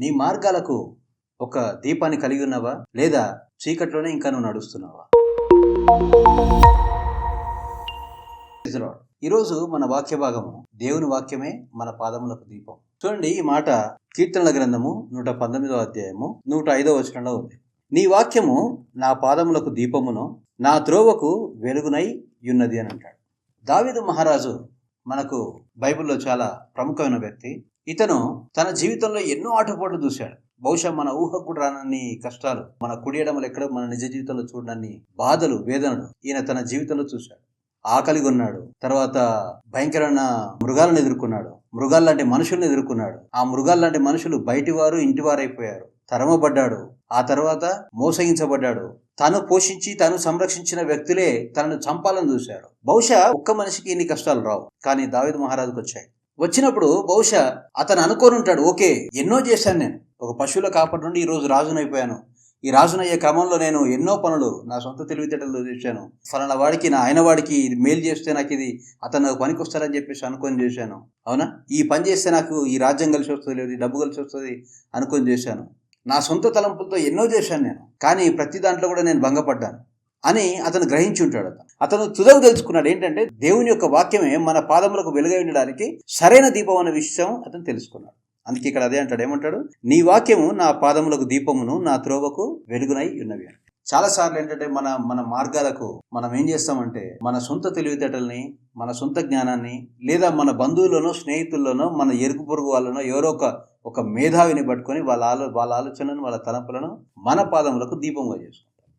నీ మార్గాలకు ఒక దీపాన్ని కలిగి ఉన్నావా? లేదా చీకట్లోనే ఇంకా నువ్వు నడుస్తున్నావా? ఈరోజు మన వాక్య భాగము దేవుని వాక్యమే మన పాదములకు దీపం. చూడండి ఈ మాట కీర్తనల గ్రంథము నూట పంతొమ్మిదవ అధ్యాయము నూట ఐదవ వచనంలో ఉంది. నీ వాక్యము నా పాదములకు దీపమును నా త్రోవకు వెలుగునై ఉన్నది అని అంటాడు. దావిదు మహారాజు మనకు బైబిల్లో చాలా ప్రముఖమైన వ్యక్తి. ఇతను తన జీవితంలో ఎన్నో ఆటపోట్లు చూశాడు. బహుశా మన ఊహకు రానన్ని కష్టాలు మన కుడియడములు ఎక్కడ మన నిజ జీవితంలో చూడనన్ని బాధలు వేదనలు ఈయన తన జీవితంలో చూశాడు. ఆకలి కొన్నాడు తర్వాత భయంకరమైన మృగాలను ఎదుర్కొన్నాడు. మృగాలు లాంటి మనుషులను ఎదుర్కొన్నాడు. ఆ మృగాలు లాంటి మనుషులు బయటి వారు ఇంటి వారైపోయారు తరమబడ్డాడు. ఆ తర్వాత మోసగించబడ్డాడు. తను పోషించి తను సంరక్షించిన వ్యక్తులే తనను చంపాలని చూశారు. బహుశా ఒక్క మనిషికి ఇన్ని కష్టాలు రావు. కానీ దావేద్ మహారాజుకు వచ్చాయి వచ్చినప్పుడు బహుశా అతను అనుకోని ఉంటాడు ఓకే ఎన్నో చేశాను నేను. ఒక పశువుల కాపటి నుండి ఈరోజు రాజునైపోయాను. ఈ రాజునయ్యే క్రమంలో నేను ఎన్నో పనులు నా సొంత తెలివితేటలు చేశాను. ఫలానా వాడికి నా ఆయన వాడికి ఇది మేలు చేస్తే నాకు ఇది అతను పనికి వస్తారని చెప్పేసి అనుకొని చేశాను. అవునా? ఈ పని చేస్తే నాకు ఈ రాజ్యం కలిసి వస్తుంది లేదు డబ్బు కలిసి వస్తుంది అనుకొని చేశాను. నా సొంత తలంపులతో ఎన్నో చేశాను నేను. కానీ ప్రతి దాంట్లో కూడా నేను భంగపడ్డాను. అని అతను గ్రహించి ఉంటాడు అతను అతను తుదకు తెలుసుకున్నాడు. ఏంటంటే దేవుని యొక్క వాక్యమే మన పాదములకు వెలుగై ఉండడానికి సరైన దీపం అనే విషయం అతను తెలుసుకున్నాడు. అందుకే ఇక్కడ అదే అంటాడు. ఏమంటాడు? నీ వాక్యము నా పాదములకు దీపమును నా త్రోవకు వెలుగునై ఉన్నవి అని. చాలాసార్లు ఏంటంటే మన మన మార్గాలకు మనం ఏం చేస్తామంటే మన సొంత తెలివితేటల్ని మన సొంత జ్ఞానాన్ని లేదా మన బంధువుల్లోనో స్నేహితుల్లోనో మన ఎరుగు పొరుగు వాళ్ళనో ఎవరో ఒక ఒక మేధావిని పట్టుకొని వాళ్ళ ఆలో వాళ్ళ ఆలోచనలను వాళ్ళ తలంపులను మన పాదములకు దీపంగా చేసుకుంటాం.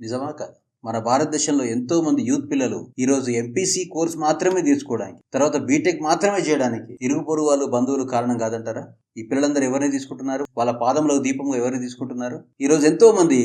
నిజమా కాదు? మన భారతదేశంలో ఎంతో మంది యూత్ పిల్లలు ఈరోజు ఎంపీసీ కోర్స్ మాత్రమే తీసుకోవడానికి తర్వాత బీటెక్ మాత్రమే చేయడానికి ఇరుగు పొరుగు వాళ్ళు బంధువులు కారణం కాదంటారా? ఈ పిల్లలందరూ ఎవరిని తీసుకుంటున్నారు? వాళ్ళ పాదంలో దీపంగా ఎవరిని తీసుకుంటున్నారు? ఈరోజు ఎంతో మంది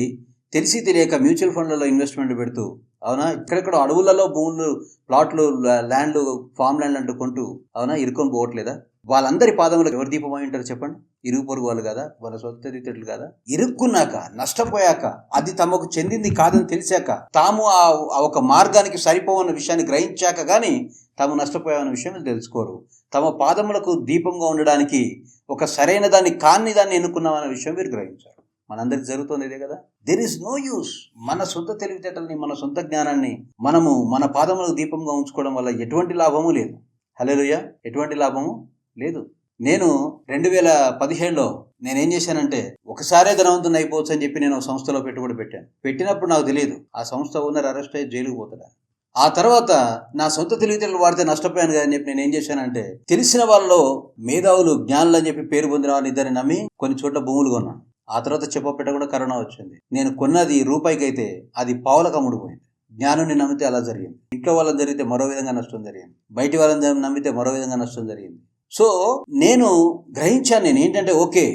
తెలిసి తెలియక మ్యూచువల్ ఫండ్లలో ఇన్వెస్ట్మెంట్ పెడుతూ అవునా? ఇక్కడెక్కడ అడవులలో భూములు ప్లాట్లు ల్యాండ్లు ఫామ్ ల్యాండ్ అంటూ కొంటూ అవునా? ఇరుకొని పోవట్లేదా? వాళ్ళందరి పాదంలో ఎవరు దీపం అయి ఉంటారు చెప్పండి? ఇరుగు పొరుగు వాళ్ళు కదా? వాళ్ళ సొంత తెలివితేటలు కదా? ఇరుక్కున్నాక నష్టపోయాక అది తమకు చెందింది కాదని తెలిసాక తాము ఆ ఒక మార్గానికి సరిపోవన్న విషయాన్ని గ్రహించాక కానీ తాము నష్టపోయామన్న విషయం తెలుసుకోరు. తమ పాదములకు దీపంగా ఉండడానికి ఒక సరైన దాన్ని కాని దాన్ని ఎన్నుకున్నామన్న విషయం మీరు గ్రహించారు. మనందరికి జరుగుతుంది ఇదే కదా? దెర్ ఇస్ నో యూస్ మన సొంత తెలివితేటల్ని మన సొంత జ్ఞానాన్ని మనము మన పాదములకు దీపంగా ఉంచుకోవడం వల్ల ఎటువంటి లాభము లేదు. హలో ఎటువంటి లాభము? లేదు. నేను రెండు వేల పదిహేడులో నేనేం చేశానంటే ఒకసారే ధనవంతుని అయిపోవచ్చు అని చెప్పి నేను ఒక సంస్థలో పెట్టుబడి పెట్టాను. పెట్టినప్పుడు నాకు తెలియదు ఆ సంస్థ ఓనర్ అరెస్ట్ అయ్యి జైలుకు పోతాడు? ఆ తర్వాత నా సొంత తెలివితేటలు వాడితే నష్టపోయాను కదా అని చెప్పి నేను ఏం చేశానంటే తెలిసిన వాళ్ళలో మేధావులు జ్ఞానులు అని చెప్పి పేరు పొందిన వాళ్ళని ఇద్దరిని నమ్మి కొన్ని చోట్ల భూములు కొన్నాను. ఆ తర్వాత చెప్పపెట్ట కూడా కరోనా వచ్చింది. నేను కొన్నది రూపాయికి అయితే అది పావులకు అమ్ముడుపోయింది జ్ఞానుని నమ్మితే అలా జరిగింది. ఇంట్లో వాళ్ళని జరిగితే మరో విధంగా నష్టం జరిగింది. బయటి వాళ్ళని నమ్మితే మరో విధంగా నష్టం జరిగింది. సో నేను గ్రహించాను నేను ఏంటంటే ఓకే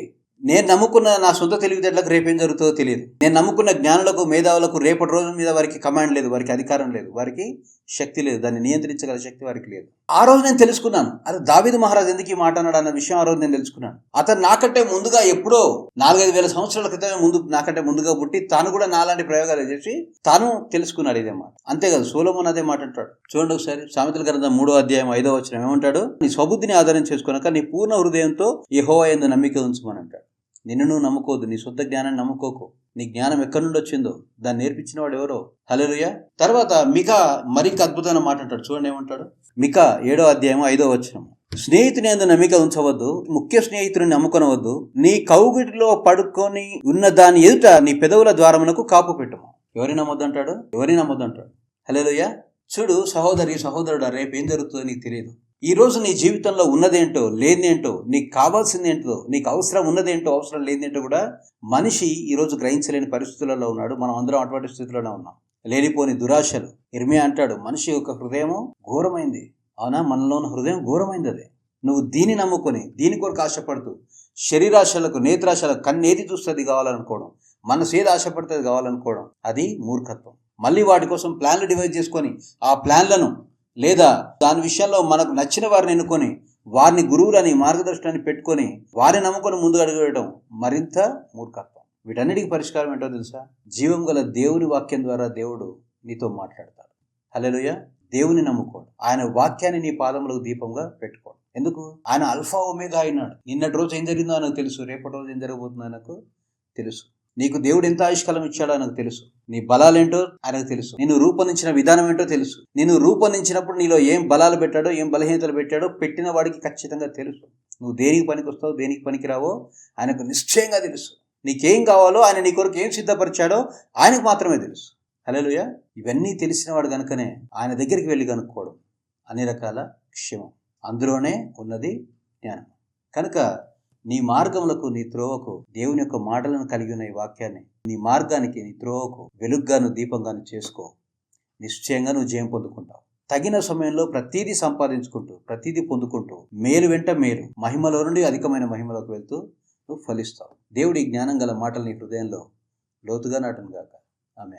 నేను నమ్ముకున్న నా సొంత తెలివితేటలకు రేపేం జరుగుతుందో తెలియదు. నేను నమ్ముకున్న జ్ఞానులకు మేధావులకు రేపటి రోజు మీద వారికి కమాండ్ లేదు వారికి అధికారం లేదు వారికి శక్తి లేదు దాన్ని నియంత్రించగల శక్తి వారికి లేదు. ఆ రోజు నేను తెలుసుకున్నాను అరే దావిదు మహారాజ్ ఎందుకు ఈ మాట అన్నాడు అన్న విషయం ఆ రోజు నేను తెలుసుకున్నాను. అతను నాకంటే ముందుగా ఎప్పుడో నాలుగైదు వేల సంవత్సరాల క్రితమే ముందు నాకంటే ముందుగా పుట్టి తాను కూడా నాలాంటి ప్రయోగాలు చేసి తాను తెలుసుకున్నాడు ఇదే మాట. అంతేకాదు సోలోమోన్ అదే మాట అంటాడు. చూడండి ఒకసారి సామెతల గ్రంథం మూడో అధ్యాయం ఐదో వచ్చిన ఏమంటాడు? నీ స్వబుద్ధిని ఆధారం చేసుకున్నాక నీ పూర్ణ హృదయంతో యెహోవా ఎందు నమ్మిక ఉంచమని అంటాడు. నిన్ను నమ్ముకోదు నీ శుద్ధ జ్ఞానాన్ని నమ్ముకోకు. నీ జ్ఞానం ఎక్కడి నుండి వచ్చిందో దాన్ని నేర్పించిన వాడు ఎవరో? హలలుయ తర్వాత మిక మరింక అద్భుతమైన మాట అంటాడు. చూడండి ఏమంటాడు? మిక ఏడో అధ్యాయం ఐదో వచ్చిన స్నేహితుని అందు నమ్మిక ఉంచవద్దు ముఖ్య స్నేహితుడిని నమ్ముకొనవద్దు. నీ కౌగిటిలో పడుకొని ఉన్న దాని ఎదుట నీ పెదవుల ద్వారమునకు కాపు పెట్టము. ఎవరి నమ్మొద్దు అంటాడు? ఎవరి నమ్మొద్దు అంటాడు? హలోయ చూడు సహోదరి సహోదరుడు రేపు ఏం జరుగుతుందో నీకు తెలియదు. ఈరోజు నీ జీవితంలో ఉన్నదేంటో లేదేంటో నీకు కావాల్సింది ఏంటో నీకు అవసరం ఉన్నదేంటో అవసరం లేదేంటో కూడా మనిషి ఈరోజు గ్రహించలేని పరిస్థితులలో ఉన్నాడు. మనం అందరం అటువంటి స్థితిలోనే ఉన్నాం. లేనిపోని దురాశలు. ఇర్మియా అంటాడు మనిషి యొక్క హృదయం ఘోరమైంది. అవునా? మనలో ఉన్న హృదయం ఘోరమైంది అదే. నువ్వు దీన్ని నమ్ముకొని దీని కొరకు ఆశపడుతూ శరీరాశలకు నేత్రాశలకు కన్నేది చూస్తుంది కావాలనుకోవడం మనసు ఏది ఆశపడుతుంది కావాలనుకోవడం అది మూర్ఖత్వం. మళ్ళీ వాటి కోసం ప్లాన్లు డివైడ్ చేసుకొని ఆ ప్లాన్లను లేదా దాని విషయంలో మనకు నచ్చిన వారిని ఎన్నుకొని వారిని గురువులని మార్గదర్శనాన్ని పెట్టుకొని వారిని నమ్ముకొని ముందుకు అడుగువేయడం మరింత మూర్ఖత్వం. వీటన్నిటికీ పరిష్కారం ఏంటో తెలుసా? జీవం గల దేవుని వాక్యం ద్వారా దేవుడు నీతో మాట్లాడతాడు. హలోయ దేవుని నమ్ముకోడు. ఆయన వాక్యాన్ని నీ పాదములకు దీపంగా పెట్టుకోడు. ఎందుకు? ఆయన అల్ఫా ఒమేగా అయినాడు. నిన్నటి రోజు ఏం జరిగిందో ఆయనకు తెలుసు. రేపటి రోజు ఏం జరగబోతుందో ఆయనకు తెలుసు. నీకు దేవుడు ఎంత ఆయుష్కాలం ఇచ్చాడో ఆయనకు తెలుసు. నీ బలాలేంటో ఆయనకు తెలుసు. నేను రూపొందించిన విధానం ఏంటో తెలుసు. నేను రూపొందించినప్పుడు నీలో ఏం బలాలు పెట్టాడో ఏం బలహీనతలు పెట్టాడో పెట్టిన వాడికి ఖచ్చితంగా తెలుసు. నువ్వు దేనికి పనికి వస్తావు దేనికి పనికిరావో ఆయనకు నిశ్చయంగా తెలుసు. నీకేం కావాలో ఆయన నీ కొరకు ఏం సిద్ధపరిచాడో ఆయనకు మాత్రమే తెలుసు. హలోయ ఇవన్నీ తెలిసిన వాడు కనుకనే ఆయన దగ్గరికి వెళ్ళి కనుక్కోవడం అన్ని రకాల క్షేమం. అందులోనే ఉన్నది జ్ఞానం. కనుక నీ మార్గములకు నీ త్రోవకు దేవుని యొక్క మాటలను కలిగి ఉన్న ఈ వాక్యాన్ని నీ మార్గానికి నీ త్రోవకు వెలుగ్గాను దీపంగాను చేసుకో. నిశ్చయంగా నువ్వు జయం పొందుకుంటావు. తగిన సమయంలో ప్రతీదీ సంపాదించుకుంటూ ప్రతీదీ పొందుకుంటూ మేలు వెంట మేలు మహిమలో నుండి అధికమైన మహిమలోకి వెళ్తూ నువ్వు ఫలిస్తావు. దేవుడి జ్ఞానం గల మాటలు నీ హృదయంలో లోతుగా నాటును గాక. ఆమె